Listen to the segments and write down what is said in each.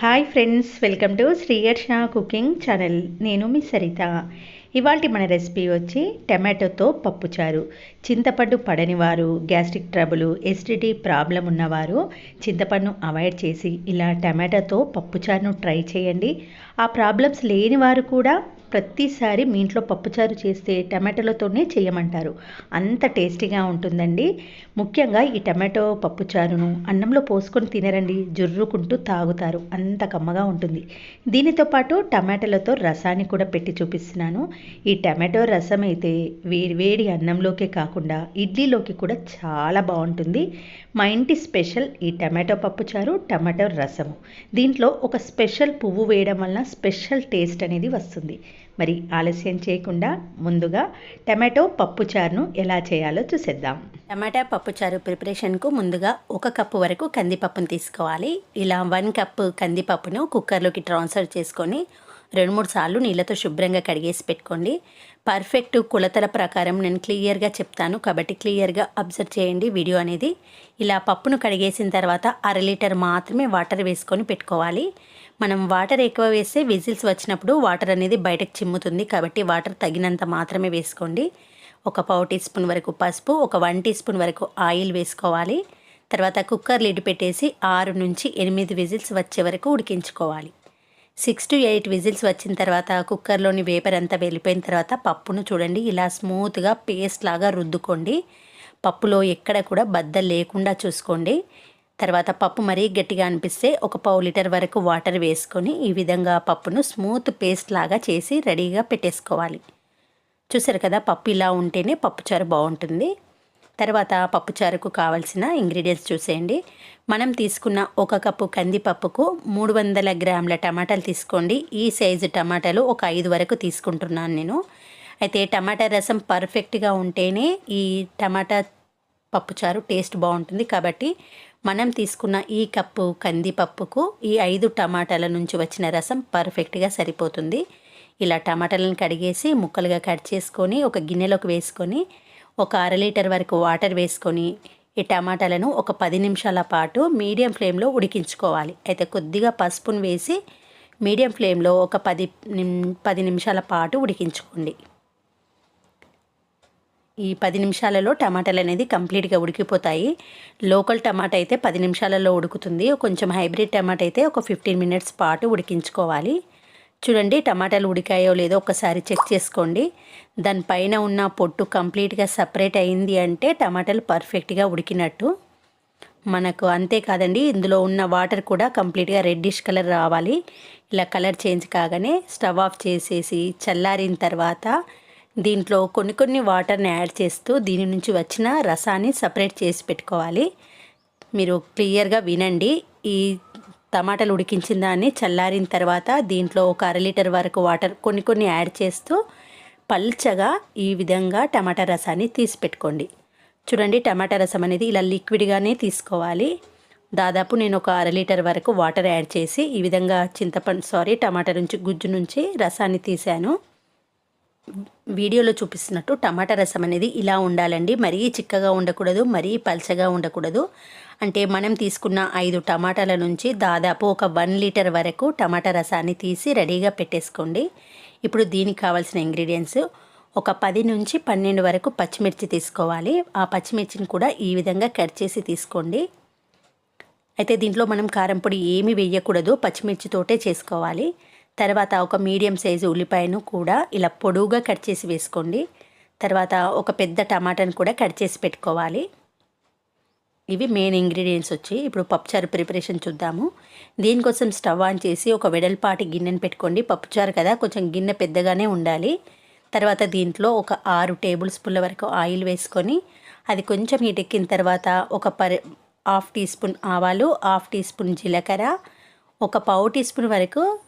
Hi friends welcome to Sriyarsha cooking channel నేను మీ సరిత. ఇవాళ మన రెసిపీ వచ్చి టమాటోతో పప్పుచారు చింతపండు పడని వారు గ్యాస్ట్రిక్ ట్రబుల్ ఎసిడిటీ ప్రాబ్లం ఉన్నవారు చింతపండును అవాయిడ్ చేసి ఇలా టమాటోతో పప్పుచారును ట్రై చేయండి. ఆ ప్రాబ్లమ్స్ లేని వారు కూడా ప్రతిసారి మీ ఇంట్లో పప్పుచారు చేస్తే టమాటోలతోనే చేయమంటారు. అంత టేస్టీగా ఉంటుందండి. ముఖ్యంగా ఈ టమాటో పప్పుచారును అన్నంలో పోసుకొని తినరండి. జుర్రుకుంటూ తాగుతారు. అంత కమ్మగా ఉంటుంది. దీనితో పాటు టమాటాలతో రసాన్ని కూడా పెట్టి చూపిస్తున్నాను. ఈ టమాటో రసం అయితే వేడి వేడి అన్నంలోకే కాకుండా ఇడ్లీలోకి కూడా చాలా బాగుంటుంది. మా ఇంటి స్పెషల్ ఈ టమాటో పప్పుచారు టమాటో రసము. దీంట్లో ఒక స్పెషల్ పువ్వు వేయడం వలన స్పెషల్ టేస్ట్ అనేది వస్తుంది. మరి ఆలస్యం చేయకుండా ముందుగా టమాటో పప్పుచారును ఎలా చేయాలో చూసేద్దాం. టమాటా పప్పుచారు ప్రిపరేషన్కు ముందుగా ఒక కప్పు వరకు కందిపప్పును తీసుకోవాలి. ఇలా వన్ కప్పు కందిపప్పును కుక్కర్లోకి ట్రాన్స్ఫర్ చేసుకొని రెండు మూడు సార్లు నీళ్ళతో శుభ్రంగా కడిగేసి పెట్టుకోండి. పర్ఫెక్ట్ కొలతల ప్రకారం నేను క్లియర్గా చెప్తాను. కాబట్టి క్లియర్గా అబ్జర్వ్ చేయండి వీడియో అనేది. ఇలా పప్పును కడిగేసిన తర్వాత అర లీటర్ మాత్రమే వాటర్ వేసుకొని పెట్టుకోవాలి. మనం వాటర్ ఎక్కువ వేస్తే విజిల్స్ వచ్చినప్పుడు వాటర్ అనేది బయటకు చిమ్ముతుంది. కాబట్టి వాటర్ తగినంత మాత్రమే వేసుకోండి. ఒక పావు టీ స్పూన్ వరకు పసుపు ఒక వన్ టీ స్పూన్ వరకు ఆయిల్ వేసుకోవాలి. తర్వాత కుక్కర్ లిడ్ పెట్టేసి ఆరు నుంచి ఎనిమిది విజిల్స్ వచ్చే వరకు ఉడికించుకోవాలి. సిక్స్ టు ఎయిట్ విజిల్స్ వచ్చిన తర్వాత కుక్కర్లోని వేపర్ అంతా వెళ్ళిపోయిన తర్వాత పప్పును చూడండి. ఇలా స్మూత్గా పేస్ట్ లాగా రుద్దుకోండి. పప్పులో ఎక్కడ కూడా బద్దలు లేకుండా చూసుకోండి. తర్వాత పప్పు మరీ గట్టిగా అనిపిస్తే ఒక పావు లీటర్ వరకు వాటర్ వేసుకొని ఈ విధంగా పప్పును స్మూత్ పేస్ట్ లాగా చేసి రెడీగా పెట్టేసుకోవాలి. చూసారు కదా పప్పు ఇలా ఉంటేనే పప్పుచారు బాగుంటుంది. తర్వాత పప్పుచారుకు కావాల్సిన ఇంగ్రీడియంట్స్ చూసేయండి. మనం తీసుకున్న ఒక కప్పు కందిపప్పుకు మూడు వందల గ్రాముల టమాటాలు తీసుకోండి. ఈ సైజు టమాటాలు ఒక ఐదు వరకు తీసుకుంటున్నాను నేను. అయితే టమాటా రసం పర్ఫెక్ట్గా ఉంటేనే ఈ టమాటా పప్పుచారు టేస్ట్ బాగుంటుంది. కాబట్టి మనం తీసుకున్న ఈ కప్పు కందిపప్పుకు ఈ ఐదు టమాటాల నుంచి వచ్చిన రసం పర్ఫెక్ట్గా సరిపోతుంది. ఇలా టమాటాలను కడిగేసి ముక్కలుగా కట్ చేసుకొని ఒక గిన్నెలోకి వేసుకొని ఒక అర లీటర్ వరకు వాటర్ వేసుకొని ఈ టమాటాలను ఒక పది నిమిషాల పాటు మీడియం ఫ్లేమ్లో ఉడికించుకోవాలి. అయితే కొద్దిగా పసుపును వేసి మీడియం ఫ్లేమ్లో ఒక పది పది నిమిషాల పాటు ఉడికించుకోండి. ఈ పది నిమిషాలలో టమాటాలు అనేది కంప్లీట్గా ఉడికిపోతాయి. లోకల్ టమాటా అయితే పది నిమిషాలలో ఉడుకుతుంది. కొంచెం హైబ్రిడ్ టమాటా అయితే ఒక ఫిఫ్టీన్ మినిట్స్ పాటు ఉడికించుకోవాలి. చూడండి టమాటాలు ఉడికాయో లేదో ఒకసారి చెక్ చేసుకోండి. దానిపైన ఉన్న పొట్టు కంప్లీట్గా సపరేట్ అయింది అంటే టమాటాలు పర్ఫెక్ట్గా ఉడికినట్టు. మనకు అంతేకాదండి ఇందులో ఉన్న వాటర్ కూడా కంప్లీట్గా రెడ్డిష్ కలర్ రావాలి. ఇలా కలర్ చేంజ్ కాగానే స్టవ్ ఆఫ్ చేసేసి చల్లారిన తర్వాత దీంట్లో కొన్ని కొన్ని వాటర్ని యాడ్ చేస్తూ దీని నుంచి వచ్చిన రసాన్ని సపరేట్ చేసి పెట్టుకోవాలి. మీరు క్లియర్గా వినండి ఈ టమాటాలు ఉడికించిన దాన్ని చల్లారిన తర్వాత దీంట్లో ఒక అర లీటర్ వరకు వాటర్ కొన్ని కొన్ని యాడ్ చేస్తూ పల్చగా ఈ విధంగా టమాటా రసాన్ని తీసి పెట్టుకోండి. చూడండి టమాటా రసం అనేది ఇలా లిక్విడ్గానే తీసుకోవాలి. దాదాపు నేను ఒక అర లీటర్ వరకు వాటర్ యాడ్ చేసి ఈ విధంగా చింతపండు సారీ టమాటా నుంచి గుజ్జు నుంచి రసాన్ని తీశాను వీడియోలో చూపిస్తున్నట్టు టమాటా రసం అనేది ఇలా ఉండాలండి. మరీ చిక్కగా ఉండకూడదు మరీ పల్చగా ఉండకూడదు. అంటే మనం తీసుకున్న ఐదు టమాటాల నుంచి దాదాపు ఒక వన్ లీటర్ వరకు టమాటా రసాన్ని తీసి రెడీగా పెట్టేసుకోండి. ఇప్పుడు దీనికి కావాల్సిన ఇంగ్రీడియంట్స్ ఒక పది నుంచి పన్నెండు వరకు పచ్చిమిర్చి తీసుకోవాలి. ఆ పచ్చిమిర్చిని కూడా ఈ విధంగా కట్ చేసి తీసుకోండి. అయితే దీంట్లో మనం కారం పొడి ఏమీ వేయకూడదు పచ్చిమిర్చితోటే చేసుకోవాలి. తర్వాత ఒక మీడియం సైజు ఉల్లిపాయను కూడా ఇలా పొడువుగా కట్ చేసి వేసుకోండి. తర్వాత ఒక పెద్ద టమాటాను కూడా కట్ చేసి పెట్టుకోవాలి. ఇవి మెయిన్ ఇంగ్రీడియంట్స్ వచ్చి ఇప్పుడు పప్పుచారు ప్రిపరేషన్ చూద్దాము. దీనికోసం స్టవ్ ఆన్ చేసి ఒక వెడల్పాటి గిన్నెను పెట్టుకోండి. పప్పుచారు కదా కొంచెం గిన్నె పెద్దగానే ఉండాలి. తర్వాత దీంట్లో ఒక ఆరు టేబుల్ స్పూన్ల వరకు ఆయిల్ వేసుకొని అది కొంచెం హీట్ తర్వాత ఒక పరి హాఫ్ టీ స్పూన్ ఆవాలు హాఫ్ టీ స్పూన్ జీలకర్ర ఒక పావు టీ స్పూన్ వరకు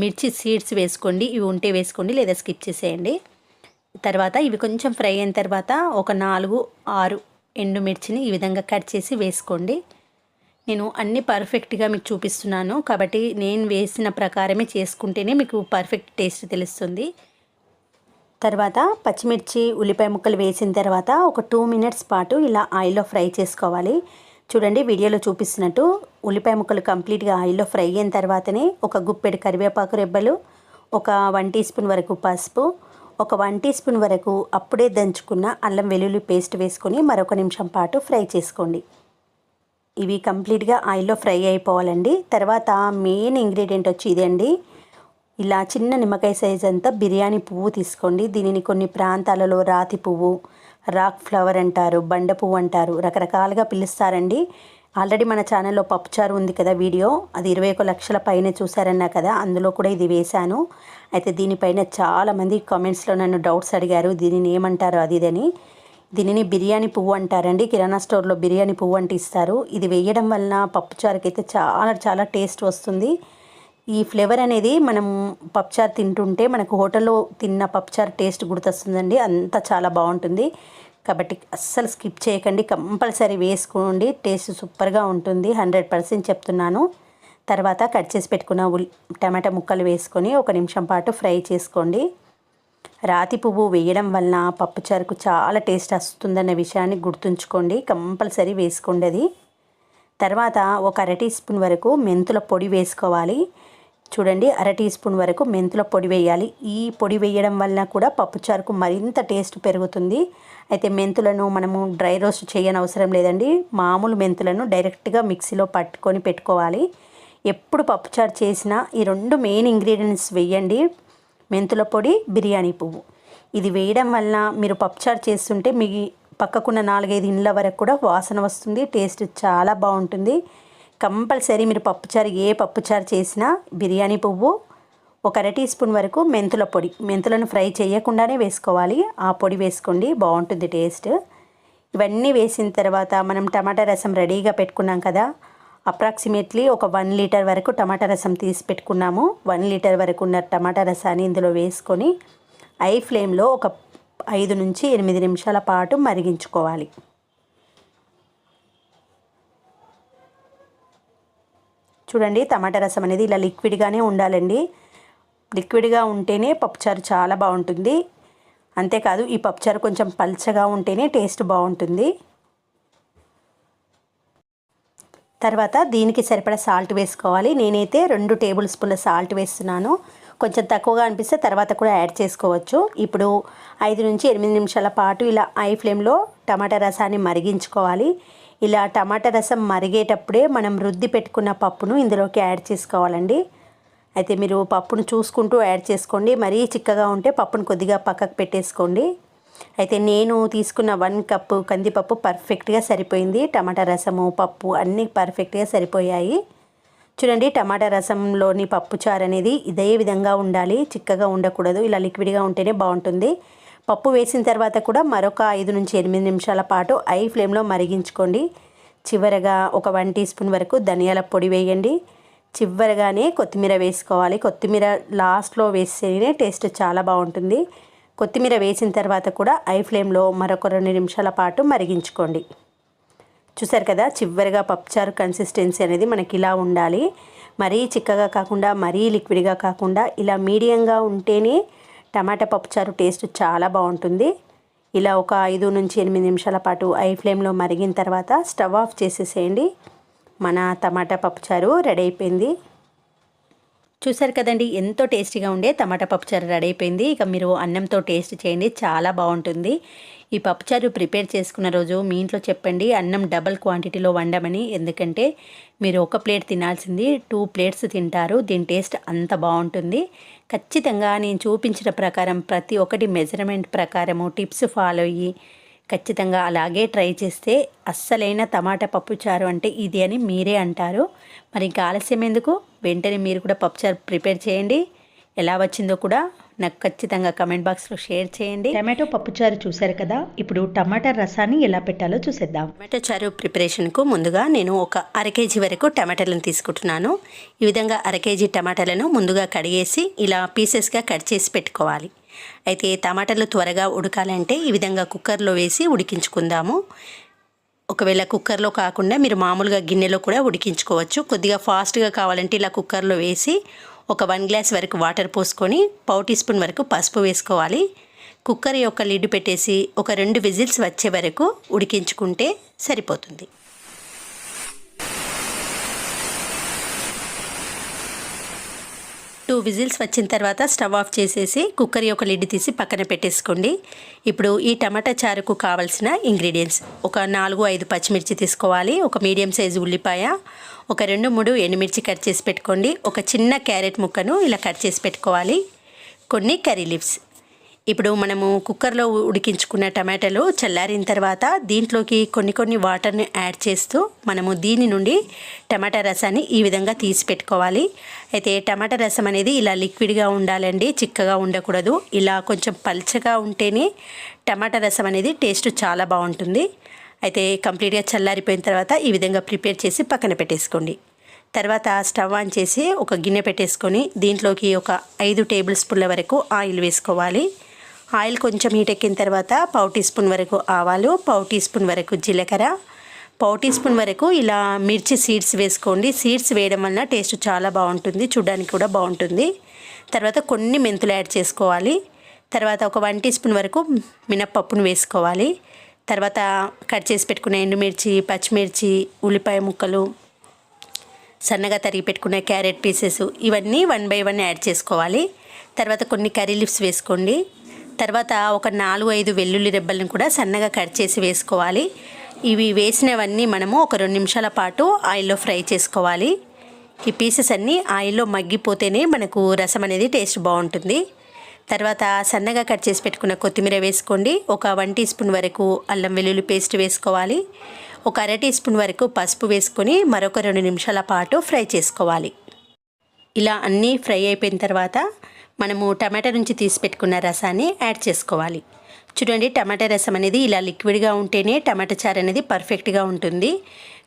మిర్చి సీడ్స్ వేసుకోండి ఇవి ఉంటే వేసుకోండి లేదా స్కిప్ చేసేయండి. తర్వాత ఇవి కొంచెం ఫ్రై అయిన తర్వాత ఒక నాలుగు ఆరు ఎండుమిర్చిని ఈ విధంగా కట్ చేసి వేసుకోండి. నేను అన్ని పర్ఫెక్ట్గా మీకు చూపిస్తున్నాను కాబట్టి నేను వేసిన ప్రకారమే చేసుకుంటేనే మీకు పర్ఫెక్ట్ టేస్ట్ తెలుస్తుంది. తర్వాత పచ్చిమిర్చి ఉల్లిపాయ ముక్కలు వేసిన తర్వాత ఒక టూ మినిట్స్ పాటు ఇలా ఆయిల్లో ఫ్రై చేసుకోవాలి. చూడండి వీడియోలో చూపిస్తున్నట్టు ఉల్లిపాయ ముక్కలు కంప్లీట్గా ఆయిల్లో ఫ్రై అయిన తర్వాతనే ఒక గుప్పెడు కరివేపాకు రెబ్బలు ఒక వన్ టీ స్పూన్ వరకు పసుపు ఒక వన్ టీ స్పూన్ వరకు అప్పుడే దంచుకున్న అల్లం వెల్లుల్లి పేస్ట్ వేసుకొని మరొక నిమిషం పాటు ఫ్రై చేసుకోండి. ఇవి కంప్లీట్గా ఆయిల్లో ఫ్రై అయిపోవాలండి. తర్వాత మెయిన్ ఇంగ్రీడియంట్ వచ్చి ఇదండి ఇలా చిన్న నిమ్మకాయ సైజ్ అంతా బిర్యానీ పువ్వు తీసుకోండి. దీనిని కొన్ని ప్రాంతాలలో రాతి పువ్వు రాక్ ఫ్లవర్ అంటారు బండ పువ్వు అంటారు రకరకాలుగా పిలుస్తారండి. ఆల్రెడీ మన ఛానల్లో పప్పుచారు ఉంది కదా వీడియో. అది ఇరవై ఒక లక్షల పైన చూసారన్నా కదా అందులో కూడా ఇది వేశాను. అయితే దీనిపైన చాలామంది కామెంట్స్లో నన్ను డౌట్స్ అడిగారు దీనిని ఏమంటారు అది ఇదని దీనిని బిర్యానీ పువ్వు అంటారండి. కిరాణా స్టోర్లో బిర్యానీ పువ్వు అంటే ఇస్తారు. ఇది వేయడం వలన పప్పుచారుకి అయితే చాలా చాలా టేస్ట్ వస్తుంది. ఈ ఫ్లేవర్ అనేది మనం పప్పుచారు తింటుంటే మనకు హోటల్లో తిన్న పప్పుచారు టేస్ట్ గుర్తొస్తుందండి. అంత చాలా బాగుంటుంది. కాబట్టి అస్సలు స్కిప్ చేయకండి. కంపల్సరీ వేసుకోండి. టేస్ట్ సూపర్గా ఉంటుంది. హండ్రెడ్ పర్సెంట్ చెప్తున్నాను. తర్వాత కట్ చేసి పెట్టుకున్న ఉల్ టమాటా ముక్కలు వేసుకొని ఒక నిమిషం పాటు ఫ్రై చేసుకోండి. రాతి పువ్వు వేయడం వలన పప్పుచారుకు చాలా టేస్ట్ వస్తుందన్న విషయాన్ని గుర్తుంచుకోండి. కంపల్సరీ వేసుకోండి అది. తర్వాత ఒక అర టీ స్పూన్ వరకు మెంతుల పొడి వేసుకోవాలి. చూడండి అర టీ స్పూన్ వరకు మెంతుల పొడి వేయాలి. ఈ పొడి వేయడం వలన కూడా పప్పుచారుకు మరింత టేస్ట్ పెరుగుతుంది. అయితే మెంతులను మనము డ్రై రోస్ట్ చేయని అవసరం లేదండి. మామూలు మెంతులను డైరెక్ట్గా మిక్సీలో పట్టుకొని పెట్టుకోవాలి. ఎప్పుడు పప్పుచారు చేసినా ఈ రెండు మెయిన్ ఇంగ్రీడియంట్స్ వేయండి. మెంతుల పొడి బిర్యానీ పువ్వు. ఇది వేయడం వలన మీరు పప్పుచారు చేస్తుంటే మీ పక్కకున్న నాలుగైదు ఇండ్ల వరకు కూడా వాసన వస్తుంది టేస్ట్ చాలా బాగుంటుంది. కంపల్సరీ మీరు పప్పుచారు ఏ పప్పుచారు చేసినా బిర్యానీ పువ్వు ఒక అర టీ స్పూన్ వరకు మెంతుల పొడి. మెంతులను ఫ్రై చేయకుండానే వేసుకోవాలి. ఆ పొడి వేసుకోండి బాగుంటుంది టేస్ట్. ఇవన్నీ వేసిన తర్వాత మనం టమాటా రసం రెడీగా పెట్టుకున్నాం కదా అప్రాక్సిమేట్లీ ఒక వన్ లీటర్ వరకు టమాటా రసం తీసి పెట్టుకున్నాము. వన్ లీటర్ వరకు ఉన్న టమాటా రసాన్ని ఇందులో వేసుకొని ఐ ఫ్లేమ్లో ఒక ఐదు నుంచి ఎనిమిది నిమిషాల పాటు మరిగించుకోవాలి. చూడండి టమాటా రసం అనేది ఇలా లిక్విడ్గానే ఉండాలండి. లిక్విడ్గా ఉంటేనే పప్పుచారు చాలా బాగుంటుంది. అంతేకాదు ఈ పప్పుచారు కొంచెం పల్చగా ఉంటేనే టేస్ట్ బాగుంటుంది. తర్వాత దీనికి సరిపడా సాల్ట్ వేసుకోవాలి. నేనైతే రెండు టేబుల్ స్పూన్ల సాల్ట్ వేస్తున్నాను. కొంచెం తక్కువగా అనిపిస్తే తర్వాత కూడా యాడ్ చేసుకోవచ్చు. ఇప్పుడు ఐదు నుంచి ఎనిమిది నిమిషాల పాటు ఇలా ఐ ఫ్లేమ్లో టమాటా రసాన్ని మరిగించుకోవాలి. ఇలా టమాటా రసం మరిగేటప్పుడే మనం రుద్ది పెట్టుకున్న పప్పును ఇందులోకి యాడ్ చేసుకోవాలండి. అయితే మీరు పప్పును చూసుకుంటూ యాడ్ చేసుకోండి. మరీ చిక్కగా ఉంటే పప్పును కొద్దిగా పక్కకు పెట్టేసుకోండి. అయితే నేను తీసుకున్న వన్ కప్పు కందిపప్పు పర్ఫెక్ట్గా సరిపోయింది. టమాటా రసము పప్పు అన్నీ పర్ఫెక్ట్గా సరిపోయాయి. చూడండి టమాటా రసంలోని పప్పు చారు అనేది ఇదే విధంగా ఉండాలి. చిక్కగా ఉండకూడదు. ఇలా లిక్విడ్గా ఉంటేనే బాగుంటుంది. పప్పు వేసిన తర్వాత కూడా మరొక ఐదు నుంచి ఎనిమిది నిమిషాల పాటు ఐ ఫ్లేమ్లో మరిగించుకోండి. చివరగా ఒక వన్ టీ స్పూన్ వరకు ధనియాల పొడి వేయండి. చివరగానే కొత్తిమీర వేసుకోవాలి. కొత్తిమీర లాస్ట్లో వేస్తేనే టేస్ట్ చాలా బాగుంటుంది. కొత్తిమీర వేసిన తర్వాత కూడా ఐ ఫ్లేమ్లో మరొక రెండు నిమిషాల పాటు మరిగించుకోండి. చూసారు కదా చివరిగా పప్పుచారు కన్సిస్టెన్సీ అనేది మనకి ఇలా ఉండాలి. మరీ చిక్కగా కాకుండా మరీ లిక్విడ్గా కాకుండా ఇలా మీడియంగా ఉంటేనే టమాటా పప్పుచారు టేస్ట్ చాలా బాగుంటుంది. ఇలా ఒక ఐదు నుంచి ఎనిమిది నిమిషాల పాటు ఐ ఫ్లేమ్లో మరిగిన తర్వాత స్టవ్ ఆఫ్ చేసేసేయండి. మన టమాటా పప్పుచారు రెడీ అయిపోయింది. చూసారు కదండి ఎంతో టేస్టీగా ఉండే టమాటా పప్పుచారు రెడీ అయిపోయింది. ఇక మీరు అన్నంతో టేస్ట్ చేయండి చాలా బాగుంటుంది. ఈ పప్పుచారు ప్రిపేర్ చేసుకున్న రోజు మీ ఇంట్లో చెప్పండి అన్నం డబల్ క్వాంటిటీలో వండమని. ఎందుకంటే మీరు ఒక ప్లేట్ తినాల్సింది టూ ప్లేట్స్ తింటారు దీని టేస్ట్ అంత బాగుంటుంది. ఖచ్చితంగా నేను చూపించిన ప్రకారం ప్రతి ఒక్కటి మెజర్మెంట్ ప్రకారము టిప్స్ ఫాలో అయ్యి ఖచ్చితంగా అలాగే ట్రై చేస్తే అస్సలైన టమాటా పప్పుచారు అంటే ఇది అని మీరే అంటారు. మరి ఇంకా ఆలస్యం ఎందుకు? వెంటనే మీరు కూడా పప్పుచారు ప్రిపేర్ చేయండి. ఎలా వచ్చిందో కూడా నాకు ఖచ్చితంగా కమెంట్ బాక్స్లో షేర్ చేయండి. టమాటో పప్పుచారు చూశారు కదా? ఇప్పుడు టమాటా రసాన్ని ఎలా పెట్టాలో చూసేద్దాం. టమాటో చారు ప్రిపరేషన్కు ముందుగా నేను ఒక అర కేజీ వరకు టమాటాలను తీసుకుంటున్నాను. ఈ విధంగా అర కేజీ టమాటాలను ముందుగా కడిగేసి ఇలా పీసెస్గా కట్ చేసి పెట్టుకోవాలి. అయితే టమాటాలు త్వరగా ఉడకాలంటే ఈ విధంగా కుక్కర్లో వేసి ఉడికించుకుందాము. ఒకవేళ కుక్కర్లో కాకుండా మీరు మామూలుగా గిన్నెలో కూడా ఉడికించుకోవచ్చు. కొద్దిగా ఫాస్ట్గా కావాలంటే ఇలా కుక్కర్లో వేసి ఒక వన్ గ్లాస్ వరకు వాటర్ పోసుకొని పావు టీ స్పూన్ వరకు పసుపు వేసుకోవాలి. కుక్కర్ యొక్క లిడ్ పెట్టేసి ఒక రెండు విజిల్స్ వచ్చే వరకు ఉడికించుకుంటే సరిపోతుంది. టూ విజిల్స్ వచ్చిన తర్వాత స్టవ్ ఆఫ్ చేసేసి కుక్కర్ యొక్క లిడ్ తీసి పక్కన పెట్టేసుకోండి. ఇప్పుడు ఈ టమాటా చారుకు కావలసిన ఇంగ్రీడియంట్స్. ఒక నాలుగు ఐదు పచ్చిమిర్చి తీసుకోవాలి. ఒక మీడియం సైజు ఉల్లిపాయ. ఒక రెండు మూడు ఎండుమిర్చి కట్ చేసి పెట్టుకోండి. ఒక చిన్న క్యారెట్ ముక్కను ఇలా కట్ చేసి పెట్టుకోవాలి. కొన్ని కర్రీ లీవ్స్. ఇప్పుడు మనము కుక్కర్లో ఉడికించుకున్న టమాటాలు చల్లారిన తర్వాత దీంట్లోకి కొన్ని కొన్ని వాటర్ని యాడ్ చేస్తూ మనము దీని నుండి టమాటా రసాన్ని ఈ విధంగా తీసి పెట్టుకోవాలి. అయితే టమాటా రసం అనేది ఇలా లిక్విడ్గా ఉండాలండి చిక్కగా ఉండకూడదు. ఇలా కొంచెం పల్చగా ఉంటేనే టమాటా రసం అనేది టేస్ట్ చాలా బాగుంటుంది. అయితే కంప్లీట్గా చల్లారిపోయిన తర్వాత ఈ విధంగా ప్రిపేర్ చేసి పక్కన పెట్టేసుకోండి. తర్వాత స్టవ్ ఆన్ చేసి ఒక గిన్నె పెట్టేసుకొని దీంట్లోకి ఒక ఐదు టేబుల్ స్పూన్ల వరకు ఆయిల్ వేసుకోవాలి. ఆయిల్ కొంచెం హీట్ ఎక్కిన తర్వాత పావు టీ స్పూన్ వరకు ఆవాలు పావు టీ స్పూన్ వరకు జీలకర్ర పావు టీ స్పూన్ వరకు ఇలా మిర్చి సీడ్స్ వేసుకోండి. సీడ్స్ వేయడం వలన టేస్ట్ చాలా బాగుంటుంది చూడడానికి కూడా బాగుంటుంది. తర్వాత కొన్ని మెంతులు యాడ్ చేసుకోవాలి. తర్వాత ఒక వన్ టీ స్పూన్ వరకు మినప్పప్పును వేసుకోవాలి. తర్వాత కట్ చేసి పెట్టుకున్న ఎండుమిర్చి పచ్చిమిర్చి ఉల్లిపాయ ముక్కలు సన్నగా తరిగి పెట్టుకున్న క్యారెట్ పీసెస్ ఇవన్నీ వన్ బై వన్ యాడ్ చేసుకోవాలి. తర్వాత కొన్ని కర్రీ లిప్స్ వేసుకోండి. తర్వాత ఒక నాలుగు ఐదు వెల్లుల్లి రెబ్బలను కూడా సన్నగా కట్ చేసి వేసుకోవాలి. ఇవి వేసినవన్నీ మనము ఒక రెండు నిమిషాల పాటు ఆయిల్లో ఫ్రై చేసుకోవాలి. ఈ పీసెస్ అన్నీ ఆయిల్లో మగ్గిపోతేనే మనకు రసం అనేది టేస్ట్ బాగుంటుంది. తర్వాత సన్నగా కట్ చేసి పెట్టుకున్న కొత్తిమీర వేసుకోండి. ఒక వన్ టీ స్పూన్ వరకు అల్లం వెల్లుల్లి పేస్ట్ వేసుకోవాలి. ఒక అర టీ స్పూన్ వరకు పసుపు వేసుకొని మరొక రెండు నిమిషాల పాటు ఫ్రై చేసుకోవాలి. ఇలా అన్నీ ఫ్రై అయిపోయిన తర్వాత మనము టమాటా నుంచి తీసి పెట్టుకున్న రసాన్ని యాడ్ చేసుకోవాలి. చూడండి టమాటా రసం అనేది ఇలా లిక్విడ్గా ఉంటేనే టమాటా చారు అనేది పర్ఫెక్ట్గా ఉంటుంది.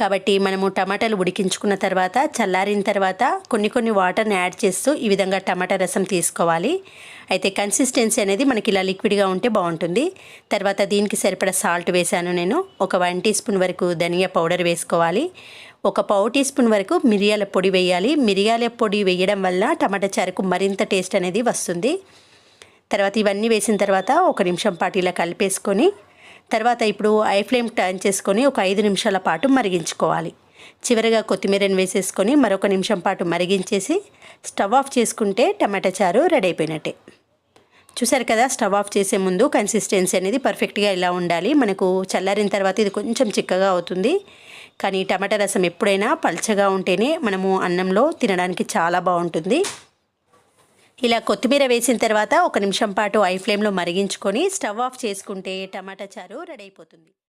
కాబట్టి మనము టమాటాలు ఉడికించుకున్న తర్వాత చల్లారిన తర్వాత కొన్ని కొన్ని వాటర్ని యాడ్ చేస్తూ ఈ విధంగా టమాటా రసం తీసుకోవాలి. అయితే కన్సిస్టెన్సీ అనేది మనకి ఇలా లిక్విడ్గా ఉంటే బాగుంటుంది. తర్వాత దీనికి సరిపడా సాల్ట్ వేసాను నేను. ఒక వన్ టీ స్పూన్ వరకు ధనియా పౌడర్ వేసుకోవాలి. ఒక పావు టీ స్పూన్ వరకు మిరియాల పొడి వేయాలి. మిరియాల పొడి వేయడం వల్ల టమాటా చారుకు మరింత టేస్ట్ అనేది వస్తుంది. తర్వాత ఇవన్నీ వేసిన తర్వాత ఒక నిమిషం పాటు ఇలా కలిపేసుకొని తర్వాత ఇప్పుడు ఐ ఫ్లేమ్ టర్న్ చేసుకొని ఒక ఐదు నిమిషాల పాటు మరిగించుకోవాలి. చివరిగా కొత్తిమీరని వేసేసుకొని మరొక నిమిషం పాటు మరిగించేసి స్టవ్ ఆఫ్ చేసుకుంటే టమాటా చారు రెడీ అయిపోయినట్టే. చూసారు కదా స్టవ్ ఆఫ్ చేసే ముందు కన్సిస్టెన్సీ అనేది పర్ఫెక్ట్గా ఇలా ఉండాలి. మనకు చల్లారిన తర్వాత ఇది కొంచెం చిక్కగా అవుతుంది. కానీ టమాటా రసం ఎప్పుడైనా పల్చగా ఉంటేనే మనము అన్నంలో తినడానికి చాలా బాగుంటుంది. ఇలా కొత్తిమీర వేసిన తర్వాత ఒక నిమిషం పాటు ఐ ఫ్లేమ్లో మరిగించుకొని స్టవ్ ఆఫ్ చేసుకుంటే టమాటా చారు రెడీ అయిపోతుంది.